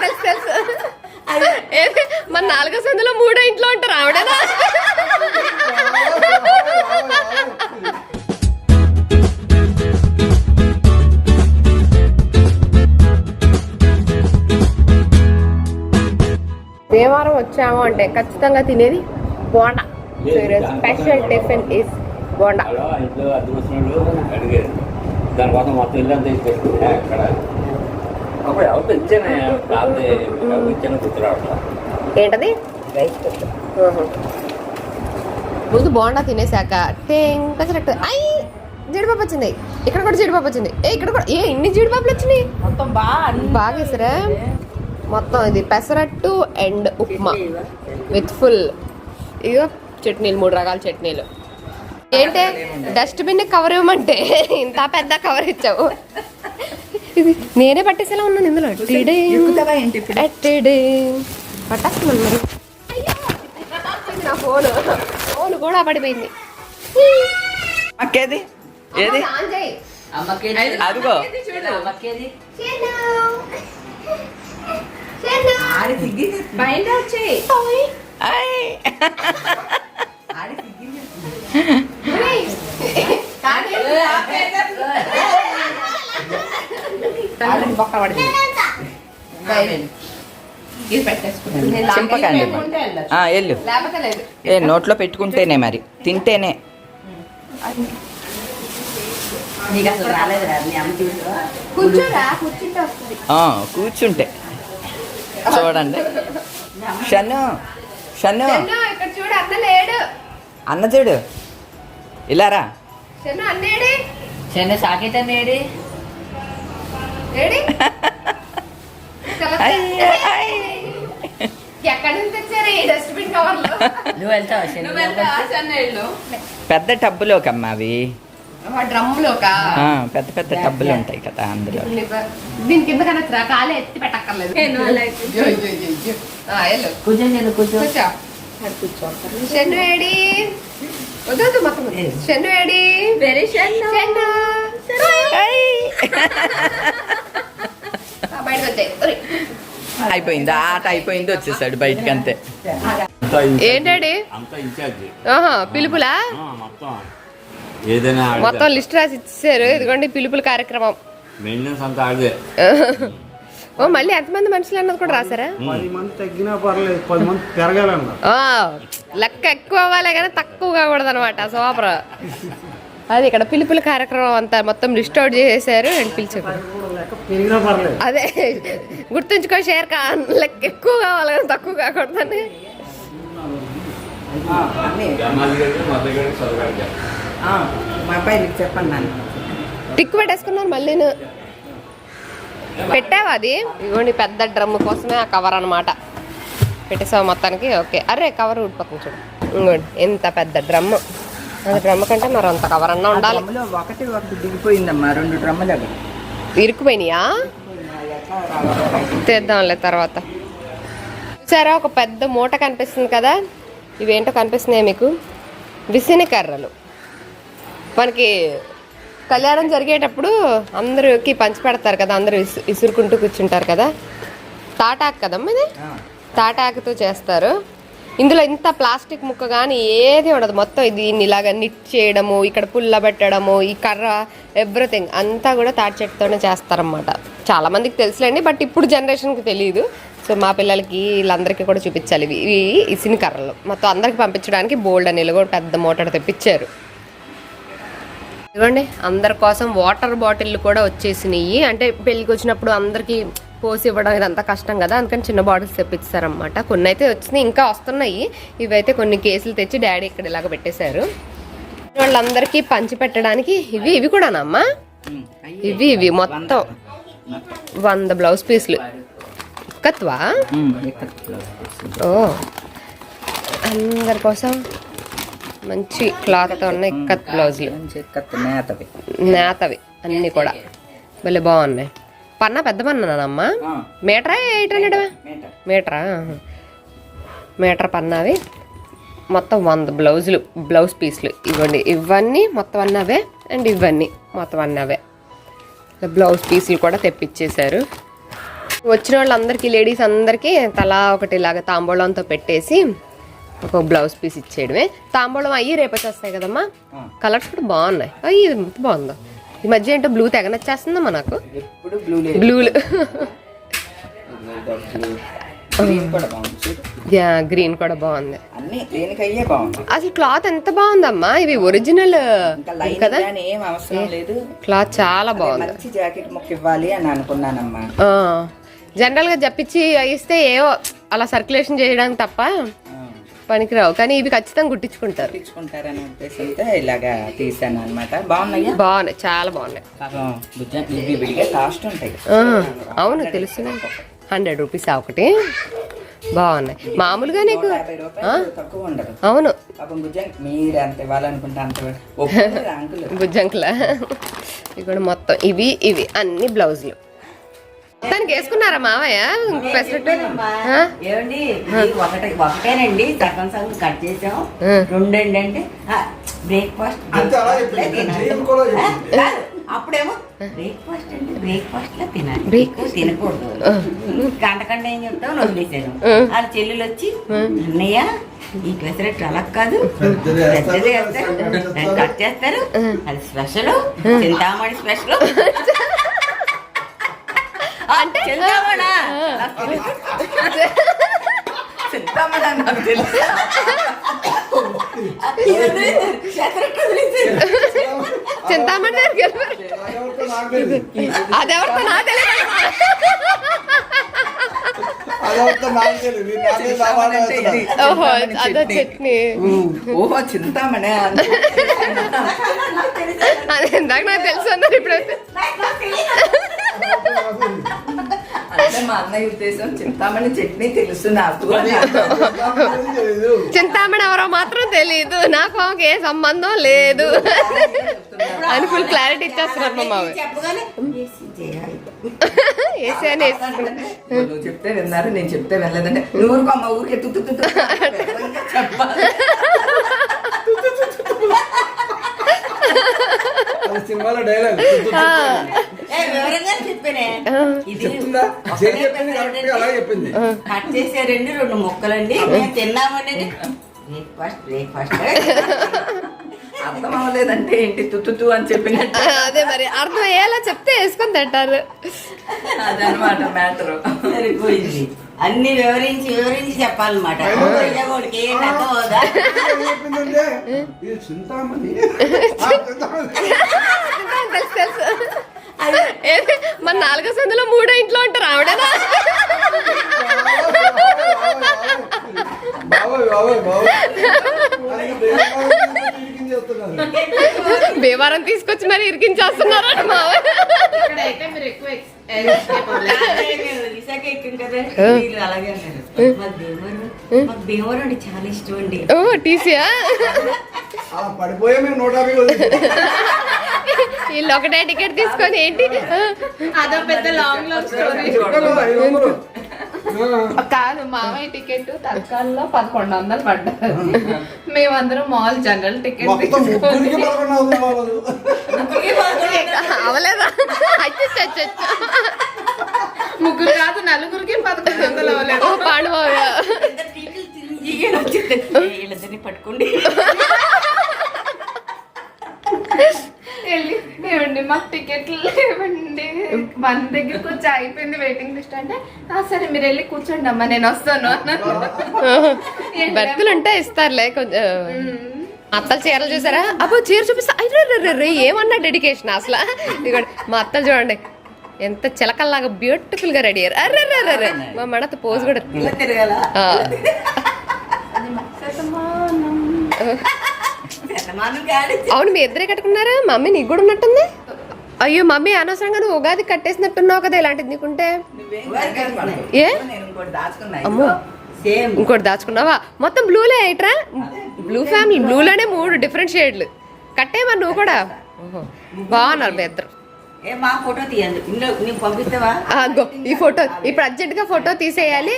తెలుసు తెలుసు మన నాలుగో సందులో మూడో ఇంట్లో ఉంటారు ఆవిడనా? దేవారం వచ్చాము అంటే ఖచ్చితంగా తినేది bonda. Special tiffin is bonda ఇంట్లో అడిగారు. దానికోసం మొత్తం ఇల్లు అంతా అక్కడ. అప్పుడు ఎవరు ఇచ్చాను ఏంటది. ముందు బోండా తినేసాక టేంగ్ పెసరట్టు అయ్యి జీడిపప్పు వచ్చింది. ఇక్కడ కూడా జీడిపప్పు వచ్చింది. ఏ ఇక్కడ కూడా ఏ ఇన్ని జీడిపప్పులు వచ్చినాయి? మొత్తం బాగా బాగా వేసారా? మొత్తం ఇది pesarattu and upma. With full ఇగో చట్నీలు మూడు రకాల చట్నీలు. ఏంటే డస్ట్బిన్ కవర్ ఇవ్వమంటే ఇంత పెద్ద కవర్ ఇచ్చావు. ఇది నేనే పట్టేసేలా ఉన్నాను ఇందులో? అట్టేడే పట్టేస్తున్నాను మరి. నా ఫోన్ ఫోన్ కూడా పడిపోయింది. అక్కేది? ఏది? ఆన్ చేయి. అదిగో అమ్మకేది చేను. చేను. ఆడి సిగ్గింది బయట వచ్చేయి బొక్క పడింది చింపకండి వెళ్ళు. ఏ నోట్లో పెట్టుకుంటేనే మరి. తింటేనే. కూర్చుంటే. చూడండి. షన్ను షన్ను? చెన్ను ఇక్కడ చూడు అన్న లేడు. అన్న చూడు. ఇలారా చెన్ను అన్నేడి చెన్నై సాకేత నేడి ఏడి? ఐ, ఐ. ఎక్కడి నుంచి తెచ్చారు ఈ డస్ట్బిన్ కవర్లు నువ్వు వెళ్తావా నువ్వు వెళ్తావా చెన్నైలో పెద్ద టబ్బులోకమ్మా అవి. పెద్ద పెద్ద టబ్బులు ఉంటాయి కదా అందులో. దీని కింద కనొచ్చురా కాలే ఎత్తి పెట్టక్కర్లేదు. కూర్చో కూర్చో. షన్ను ఏడి? వద్దు మొత్తం. షన్ను ఏడి? వెరీ షన్ను. బయటకు వచ్చాయి. అయిపోయింది? ఆట అయిపోయింది వచ్చేసాడు బయటికి అంతే. ఏంటండి? అంతా ఇన్ఛార్జి. ఆహా పిలుపులా? ఆ, మొత్తం. ఏదైనా మొత్తం లిస్ట్ రాసి ఇచ్చారు ఇదిగోండి పిలుపుల కార్యక్రమం. మెయింటెనెన్స్ అంతా ఆడదే ఓ మళ్ళీ ఎంతమంది మనుషులు అన్నది కూడా రాసారా పది మంది తగ్గినా పర్లేదు పది మంది పెరగాలన్నారు ఆ, లెక్క ఎక్కువ అవ్వాలి కానీ తక్కువ కాకూడదు అనమాట సూపర్. అది ఇక్కడ పిలుపుల కార్యక్రమం అంతా మొత్తం లిస్ట్ అవుట్ చేసేసారు అండ్ పిలిచారు. అదే గుర్తుంచుకో షేర్ కా లెక్క ఎక్కువ కావాలి కానీ తక్కువ కాకూడదని. మా అబ్బాయికి చెప్పండి నాన్న. టిక్ పెట్టేసుకున్నారు మళ్ళీ పెట్టావా అది? ఇదిగోండి పెద్ద డ్రమ్ కోసమే ఆ కవర్ అనమాట పెట్టేసావు మొత్తానికి ఓకే. అరే కవర్ ఊడిపోతుంది చూడు. ఇంకోండి ఎంత పెద్ద డ్రమ్ అది డ్రమ్ కంటే మరి అంత కవర్ అన్నా ఉండాలి. ఒకటి ఒకటి దిగిపోయిందమ్మా రెండు డ్రమ్ములు అవి. ఇరుక్కుపోయినాయా? తీద్దాంలే తర్వాత. సరే ఒక పెద్ద మూట కనిపిస్తుంది కదా? ఇవేంటో కనిపిస్తున్నాయి మీకు? విసిని కర్రలు మనకి కళ్యాణం జరిగేటప్పుడు అందరికి పంచి పెడతారు కదా అందరూ ఇసు ఇసురుకుంటూ కూర్చుంటారు కదా. తాటాకు కదమ్మా ఇది? తాటాకుతో చేస్తారు. ఇందులో ఇంత ప్లాస్టిక్ ముక్క కానీ ఏది ఉండదు. మొత్తం దీన్ని ఇలాగ నిట్ చేయడము ఇక్కడ పుల్ల పెట్టడము ఈ కర్ర ఎవ్రీథింగ్ అంతా కూడా తాటి చెట్టుతోనే చేస్తారన్నమాట. చాలా మందికి తెలుసులేండి బట్ ఇప్పుడు జనరేషన్కి తెలియదు సో మా పిల్లలకి వీళ్ళందరికీ కూడా చూపించాలి. ఇవి ఇవి ఇసిని కర్రలు. మొత్తం అందరికి పంపించడానికి బోల్డ్ అని కూడా పెద్ద మోటార్ తెప్పించారు. ఇదిగోండి అందరి కోసం వాటర్ బాటిల్ కూడా వచ్చేసినాయి. అంటే పెళ్ళికి వచ్చినప్పుడు అందరికి పోసి ఇవ్వడం ఇదంతా కష్టం కదా అందుకని చిన్న బాటిల్స్ తెప్పిస్తారనమాట కొన్ని అయితే వచ్చినాయి ఇంకా వస్తున్నాయి. ఇవైతే కొన్ని కేసులు తెచ్చి డాడీ ఇక్కడ ఇలాగ పెట్టేశారు. వాళ్ళందరికీ పంచి పెట్టడానికి ఇవి ఇవి కూడానమ్మా ఇవి ఇవి మొత్తం వంద బ్లౌజ్ పీసులు. ఇక్కత్వా ఓ అందరి కోసం మంచి క్లాత్ ఉన్న ఇక్కత్ బ్లౌజులు నేతవి. నేతవి అన్నీ కూడా. భలే బాగున్నాయి. పన్నా పెద్ద పన్నానమ్మా మీటరా ఎయిట్ హండ్రెడ్ మీటరా. మీటర్. పన్నావి. మొత్తం వంద బ్లౌజులు బ్లౌజ్ పీస్లు. ఇవ్వండి. ఇవన్నీ మొత్తం అన్నీ అవే అండ్ ఇవన్నీ మొత్తం అన్నీ అవే బ్లౌజ్ పీసులు కూడా తెప్పించేశారు వచ్చిన వాళ్ళందరికీ లేడీస్ అందరికీ తలా ఒకటి ఇలాగ తాంబూలంతో పెట్టేసి ఒక బ్లౌజ్ పీస్ ఇచ్చేయడమే. తాంబూలం అయ్యి రేపు వచ్చేస్తాయి కదమ్మా. కలర్స్ కూడా బాగున్నాయి. అయ్యి ఇది బాగుందో. ఈ మధ్య ఏంటో బ్లూ తెగ నచ్చేస్తుందమ్మా నాకు. బ్లూలు గ్రీన్ కూడా బాగుంది. చూడు. యా గ్రీన్ కూడా బాగుంది. అసలు క్లాత్ ఎంత బాగుందమ్మా. ఇవి ఒరిజినల్ కదా. క్లాత్ చాలా బాగుంది. మంచి జాకెట్ ముక్క ఇవ్వాలి అని అనుకున్నానమ్మా. ఆ, జనరల్గా జప్పించి ఇస్తే ఏవో అలా సర్క్యులేషన్ చేయడానికి తప్ప పనికిరావు. కానీ ఇవి ఖచ్చితంగా గుట్టించుకుంటారు. ఉద్దేశంతో ఇలాగా తీసాను అనమాట బాగున్నాయా? బాగున్నాయి. చాలా బాగున్నాయి. ఇవి విడిగా కాస్ట్ ఉంటాయి. అవును తెలుసు. హండ్రెడ్ రూపీస్ ఒకటి. బాగున్నాయి. మామూలుగా నీకు అవును. బుజ్జంకుల. ఇవి కూడా మొత్తం ఇవి ఇవి అన్ని బ్లౌజులు. దానికి వేసుకున్నారా మావయ్య? ఏమండి ఒకటే ఒకటేనండి సగం సగం కట్ చేసాం. రెండండి అంటే బ్రేక్ఫాస్ట్. అప్పుడేమో బ్రేక్ఫాస్ట్ అంటే బ్రేక్ఫాస్ట్లో తినాలి. ఎక్కువ తినకూడదు. గంట కంటే ఏం చెప్తావు? వదిలేసాను. వాళ్ళ చెల్లెలు వచ్చి అన్నయ్య ఈ పెసరట్టు అలా కాదు. పెద్దది కట్ చేస్తారు. అది స్పెషల్ చింతామణి స్పెషల్ అంటే చింతామణా చింతామణి నాకు తెలుసు. చింతామణి దగ్గరికి. అదెవరితో నా తెలియదు. ఓహో అదో చట్నీ. చట్నీ ఓహో చింతామణి అని అది ఇందాక నాకు తెలుసు అన్నారు ఇప్పుడైతే. అంటే మా అన్నయ్య ఉద్దేశం చింతామణి చట్నీ తెలుసు నాకు. చింతామణి ఎవరో మాత్రం తెలియదు నాకు ఆమెకి ఏ సంబంధం లేదు అని ఫుల్ క్లారిటీ ఇచ్చేస్తున్నారు మా చెప్తే విన్నారు నేను చెప్తే అమ్మ ఊరికే చెప్పాలి సినిమాలో డైలాగ్ చెప్పింది కట్ చేసారండి రెండు ముక్కలండి. మేము తిన్నామండి బ్రేక్ఫాస్ట్ బ్రేక్ఫాస్ట్ అర్థం అవ్వలేదంటే ఏంటి తుత్తు అని చెప్పినట్టు. అదే మరి. అర్థం అయ్యేలా చెప్తే వేసుకొని తింటారు. అదనమాట మ్యాటర్ సరిపోయింది. అన్ని వివరించి వివరించి చెప్పాలన్నమాట. చింతామణి. తెలుసు తెలుసు? మన నాలుగో సందులో మూడో ఇంట్లో ఉంటారు ఆవిడేనా. భీమవరం తీసుకొచ్చి మరి భీమవరం అంటే చాలా ఇష్టం అండి. ఓ టీసీయా? పడిపోయే మేము నూట యాభై వీళ్ళు ఒకటే టికెట్ తీసుకొని ఏంటి? అదో పెద్ద లాంగ్ లాంగ్ స్టోరీ కదా, మామయ్య టికెట్ తత్కాల్లో పదకొండు వందలు పడ్డది మేమందరం మాల్ జనరల్ టికెట్. అవలేదా? ముగ్గురు కాదు నలుగురికి పదకొండు వందలు అవ్వలేదు. ఓ పాండవ ఇద్దరు టీచర్లు తిరిగి ఈయన వచ్చింది. ఏ, వీళ్ళిద్దరిని పట్టుకోండి వెళ్ళి ఏమండి మాకు టికెట్లు లేవండి. మన దగ్గరికి వచ్చి అయిపోయింది వెయిటింగ్ లిస్ట్ అంటే "ఆ, సరే మీరు వెళ్ళి కూర్చోండి అమ్మా నేను వస్తాను బెర్తులు ఉంటే ఇస్తారులే కొంచెం అత్తలు చీరలు చూసారా? అబ్బో చీర చూపిస్తా. అయ్యో ఏమన్నా డెడికేషన్ అసలు? ఇదిగోండి మా అత్తలు చూడండి. ఎంత చిలకల్లాగా బ్యూటిఫుల్గా రెడీ అయ్యారు. అర్రే రే, రే, రే. మా మడత పోజ్ కూడా ఇలా తిరగాల ఆ. శతమానం కాడి అవును మీ ఇద్దరే కట్టుకున్నారా? మమ్మీ నీకు కూడా ఉన్నట్టుంది? అయ్యో మమ్మీ అనవసరంగా నువ్వు ఉగాది కట్టేసినట్టున్నావు కదా ఇలాంటిది నీకుంటే. ఏ? అమ్మో. ఇంకోటి దాచుకున్నావా? మొత్తం బ్లూలే అయిట్రా బ్లూ ఫ్యామిలీ బ్లూలోనే మూడు డిఫరెంట్ షేడ్లు కట్టే మరి నువ్వు కూడా. బాగున్నారు మీ ఇద్దరు. ఈ ఫోటో ఇప్పుడు అర్జెంట్గా ఫోటో తీసేయాలి.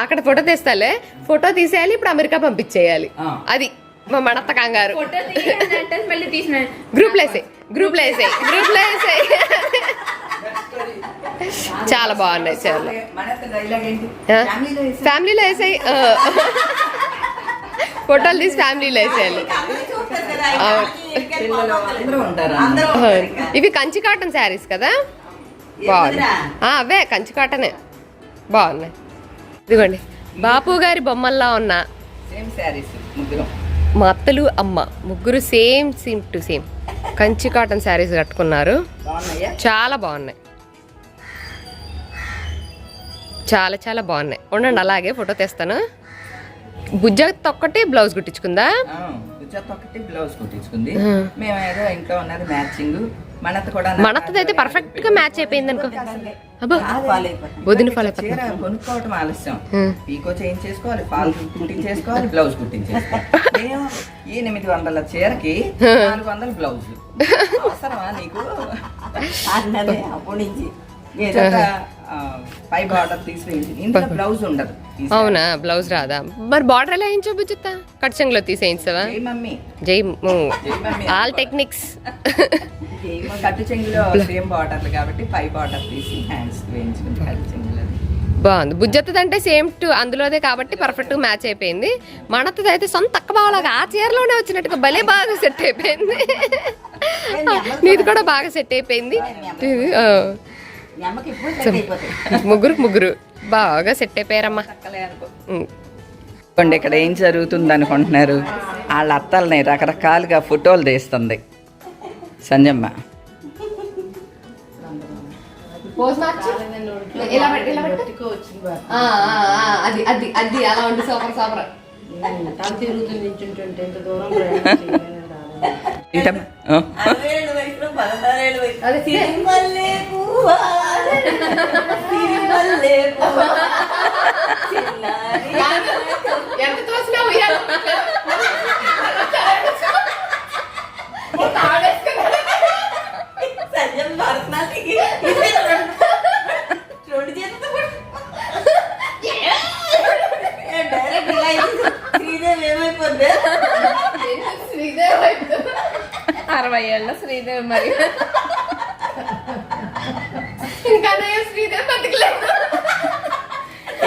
అక్కడ ఫోటో తీస్తాలే. ఫోటో తీసేయాలి ఇప్పుడు అమెరికా పంపించేయాలి. అది. మా మడత కంగారు. ఫోటో తీయండి అంటే మళ్ళీ తీసిన గ్రూప్లో వేసాయి. గ్రూప్లో వేసాయి. గ్రూప్లో వేసాయి. చాలా బాగున్నాయి చాలా? ఫ్యామిలీలో వేసే- ఫ్యామిలీలో వేసాయి. ఫోటోలు తీసి ఫ్యామిలీలో వేసేయాలి. ఇవి కంచి కాటన్ శారీస్ కదా? బాగున్నాయి. అవే కంచి కాటనే. బాగున్నాయి. ఇదిగోండి. బాపు గారి బొమ్మల్లా ఉన్న సేమ్ శారీస్ ముగ్గురం మా అత్తలు అమ్మ ముగ్గురు same same to same. Kanchi cotton saris కట్టుకున్నారు. చాలా బాగున్నాయి. చాలా చాలా బాగున్నాయి. ఉండండి అలాగే ఫోటో తెస్తాను. బుజ్జత్ ఒక్కటి బ్లౌజ్ కుట్టించుకుందా? బ్లౌజ్ కుట్టించుకుంది. ఇంట్లో ఉన్నది మ్యాచింగ్. మనతో కూడా మనత్తది అయితే పర్ఫెక్ట్గా మ్యాచ్ అయిపోయింది అనుకో. అబ్బా. వదిన ఫాలో చీర కొనుక్కోవటం ఆలస్యం. పీకో చేయించేసుకోవాలి ఫాల్ కుట్టించేసుకోవాలి బ్లౌజ్ కుట్టించేసుకోవాలి. ఈ ఎనిమిది వందల చీరకి నాలుగు వందల బ్లౌజ్ అవసరమా నీకు? అప్పటి నుంచి. ఏదో పై బార్డర్ తీసివేయండి ఇందులో బ్లౌజ్ ఉండదు. అవునా? బ్లౌజ్ రాదా? మరి బార్డర్ ఎలా వేయించో బుజ్జుతా కట్చంగ్లో తీసేయించవా? జై ఆల్ టెక్నిక్స్ మా. కట్టు చెంగులో సేమ్ బార్డర్లు కాబట్టి పై బార్డర్ తీసి హ్యాండ్స్ వేయించుకుంది కట్టు చెంగులో బాగుంది. బుజ్జత్తది అంటే సేమ్ టు అందులోదే కాబట్టి పర్ఫెక్ట్గా మ్యాచ్ అయిపోయింది. మనత్తది అయితే సొంత తక్క బావలాగా ఆ చీరలోనే వచ్చినట్టుగా భలే బాగా సెట్ అయిపోయింది. నీది కూడా బాగా సెట్ అయిపోయింది. ముగ్గురు ముగ్గురు. బాగా సెట్ అయిపోయారమ్మా. ఇక్కడ ఏం జరుగుతుంది అనుకుంటున్నారు? వాళ్ళ అత్తల్ని రకరకాలుగా ఫోటోలు తీస్తుంది. సంజమ్మ. ఆ, ఆ, ఆ, అది అది అది అలా ఉండి సూపర్ సూపర్. ఏంటమ్మా? ఎంత తోసినా రెండు చేతులతో కూడా డైరెక్ట్ ఇలా శ్రీదేవి ఏమైపోద్ది శ్రీదేవి అరవై ఏళ్ళ శ్రీదేవి మరి ఇంకా నేను శ్రీదేవి బతికలేదు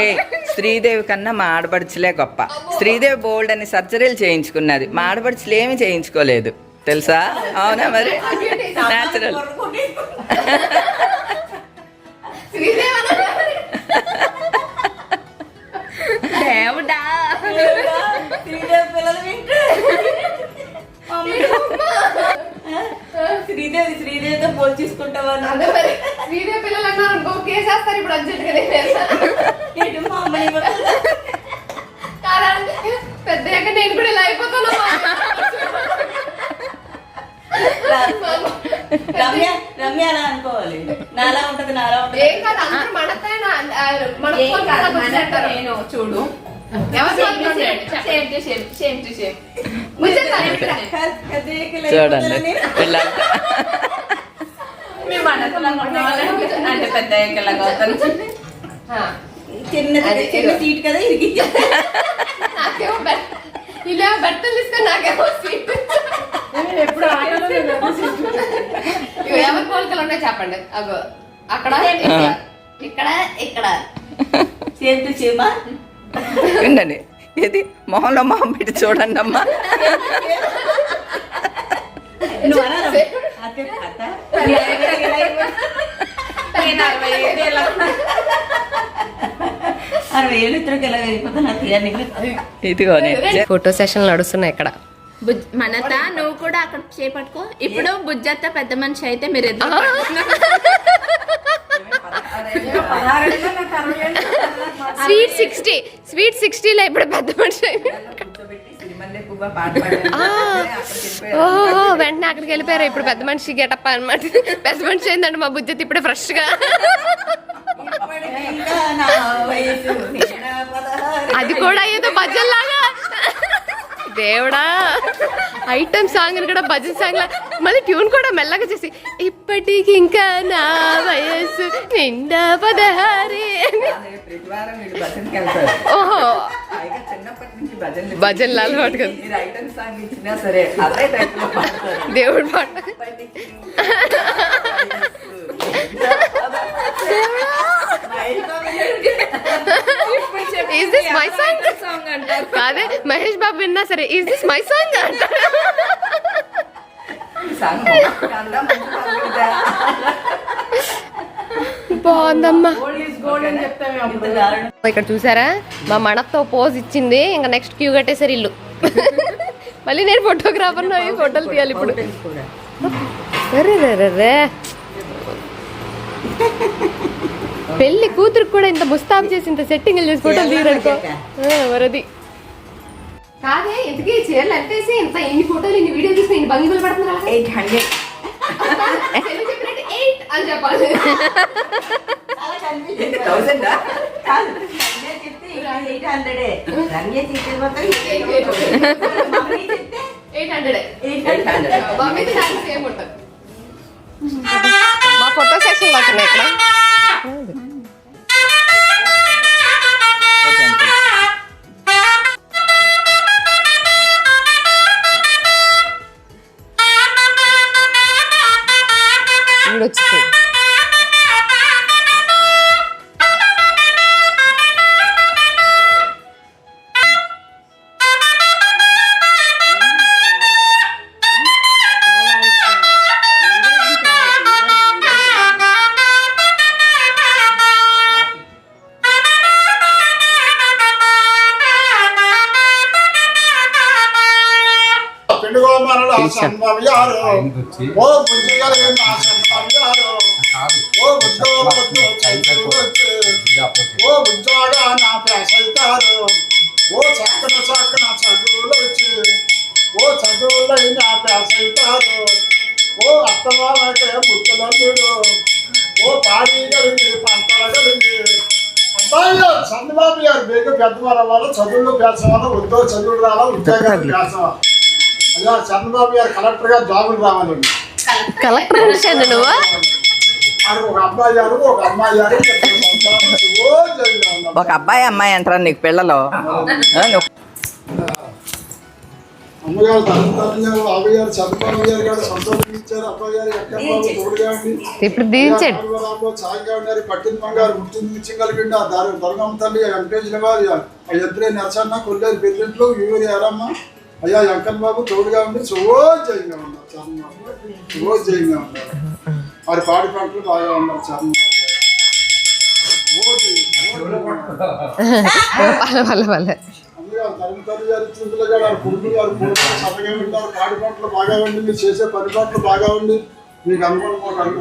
ఏ శ్రీదేవి కన్నా మా ఆడపడుచులే గొప్ప. శ్రీదేవి బోల్డ్ అని సర్జరీలు చేయించుకున్నది. మా ఆడపడుచులు ఏమీ చేయించుకోలేదు. తెలుసా? అవునా మరి? న్యాచురల్. దేవుడా? శ్రీదేవి శ్రీదేవితో పోల్చేసుకుంటావా అదే మరి. శ్రీదేవి పిల్లలు అన్నారు కేసేస్తారు ఇప్పుడు అర్జెంట్గా మా అమ్మని కూడా పెద్దయ్యాక నేను కూడా ఇలా అయిపోతాను రమ్య రమ్య అలా అనుకోవాలి. నాలా ఉంటది నాలా ఉంటది. ఏం కాదు అందరూ మనతో. నేను చూడు. ఎవరు? Same to same same to నిజంగా చూడండి. అంటే పెద్ద ఎక్కలాగా అవుతాను చిన్న ఇదిగో. సీట్ కదా నాకేమో ఇలా బట్టలు తీసుకొని నాకేమో సీట్ ఎప్పుడు ఇవి ఎవరి పోలికలు ఉన్నాయి చెప్పండి అగో అక్కడ ఇక్కడ, ఇక్కడ ఇక్కడ సేమ్ టు సేమా ఉండండి. ఏది? మొహంలో మొహం పెట్టి చూడండి అమ్మా. ఇదిగోనే ఫోటో సెషన్ నడుస్తున్నాయి ఇక్కడ. బుజ్- మనత నువ్వు కూడా అక్కడ చేపట్టుకో. ఇప్పుడు బుజ్జత్త పెద్ద మనిషి అయితే మీరు స్వీట్ సిక్స్టీ స్వీట్ సిక్స్టీలో ఇప్పుడు పెద్ద మనిషి అయిపోయారు. సిరిమల్లె పువ్వ పాట పాడాను. ఆ, అక్కడికి వెళ్ళిపోయారు. ఓ వెంటనే అక్కడికి వెళ్ళిపోయారు ఇప్పుడు పెద్ద మనిషి గెటప్ అనమాట పెద్ద మనిషి ఏంటంటే మా బుజ్జత్ ఇప్పుడే ఫ్రెష్గా ఇప్పటికి ఇంకా నా వయసు నిండా పదహారు. అది కూడా ఏదో భజన్ లాగా దేవుడా. ఐటమ్ సాంగ్ కూడా భజన సాంగ్ లా మళ్ళీ ట్యూన్ కూడా మెల్లగా చేసి ఇప్పటికి ఇంకా నా వయస్సు నిండా పదహారే అని. ఓహో. భజనలు అలవాటు కదా. దేవుడు పాట is this my song song అంటారు కాదే మహేష్ బాబు విన్నా సరే ఈజ్ దిస్ మై సాంగ్ అంటారు. బాగుందమ్మా. ఇక్కడ చూసారా మా మణతో పోజ్ ఇచ్చింది ఇంకా నెక్స్ట్ క్యూ కట్టేసారు ఇల్లు మళ్ళీ నేను ఫోటోగ్రాఫర్ ఫోటోలు తీయాలి ఇప్పుడు రే రే రే. పెళ్ళి కూతురికి కూడా ఇంత ముస్తాబ్ చేసి ఇంత సెట్టింగ్ చేసి ఫోటోలు తీయరనుకో ఆ, వరది. కాదే ఇంతకీ చీరలు ఎంతేసి ఇంత ఇన్ని ఫోటోలు ఇన్ని వీడియో తీసి ఇన్ని భంగిమలు పడుతున్నా 800. ఎయిట్ అని చెప్పాలి. ఏంటి, 1000 ఆ? కాదు. రమ్య చెప్తే ఎయిట్ హండ్రెడే Ramya eight hundred eight hundred same ఉంటుంది. ఫోటో సెక్షన్ వస్తున్నాయి ఇక్కడ. ఓ నా ఓ చక్కన చక్కన చదువులు వచ్చి. ఓ చదువులై నా పేసైతారు ఓ ఓ పాడి కలిగి పంటలు కలిగి. అబ్బాయి చంద్రబాబు గారు బేగ పెద్దవాళ్ళ వాళ్ళు చదువులు పేసవాళ్ళు ఉద్యోగ చదువులు రావాలి ఉద్యోగాలు పేసవాలి అయ్యా చంద్రబాబు గారు కలెక్టర్గా జాబులు రావాలండి కలెక్టర్ మనిషి నువ్వు? ఒక అబ్బాయి గారు ఒక అమ్మాయి గారు. ఒక అబ్బాయి అమ్మాయి అంటారా నీకు పిల్లలు? గారు గారు గారు గారు గారు ఇప్పుడు దీంచాడు పట్టిన బంగారు కలిగిండి. ఆ దారి దొరగమ్మ తల్లి వెంకటేశ్వర వారి ఆ ఎద్దురే నరసన్న కొల్లేరు పెద్దెంట్లు యూరి ఎరమ్మ అయ్యా వెంకన్న బాబు తోడుగా ఉండి రోజు జయంగా ఉన్నారు చంద్రబాబు రోజు జయంగా ఉన్నారు. వారి పాడి పంటలు బాగా ఉన్నారు తల్లి తల్లి గారి చింతలు గారు కొడుకులు సభగా ఉంటారు పాడి పంటలు బాగా ఉండి మీరు చేసే పని పంటలు బాగా ఉండి మీకు అనుకోవడం మాకు